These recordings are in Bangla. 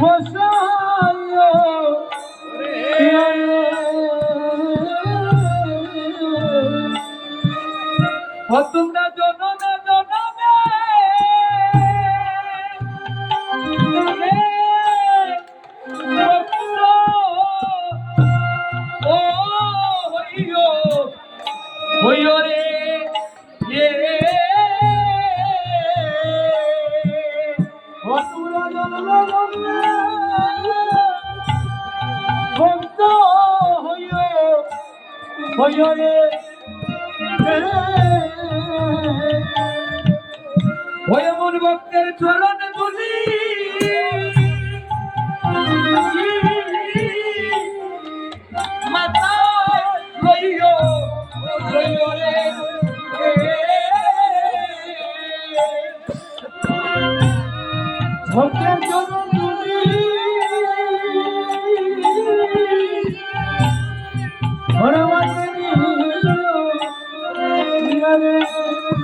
Você... ওই এমন ভক্তের চরণ তুলি। মাথায় লইও লইও রে। ভক্তের চরণ তুলি।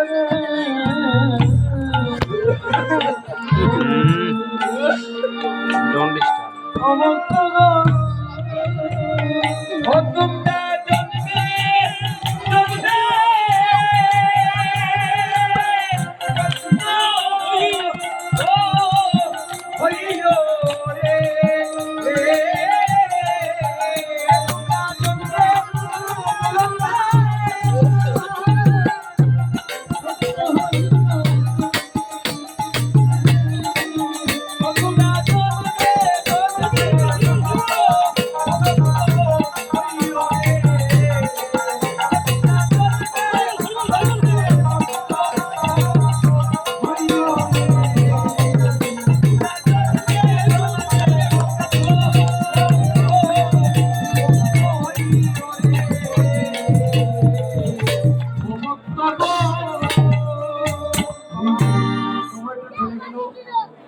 Don't disturb.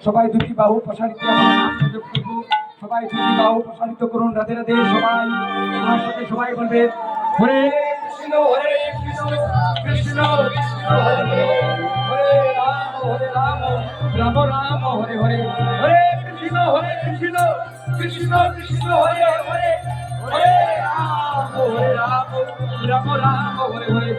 সবাই দুটি বাহু প্রসারিত সবাই দুটি বাহু প্রসারিত করুন, রাধে রাধে সবাই। আমার সাথে সবাই বলবে, হরে কৃষ্ণ হরে কৃষ্ণ কৃষ্ণ হরে রাম রাম রাম রাম, হরে হরে হরে কৃষ্ণ হরে কৃষ্ণ কৃষ্ণ কৃষ্ণ, হরে হরে হরে রাম হরে রাম রাম রাম, হরে হরে।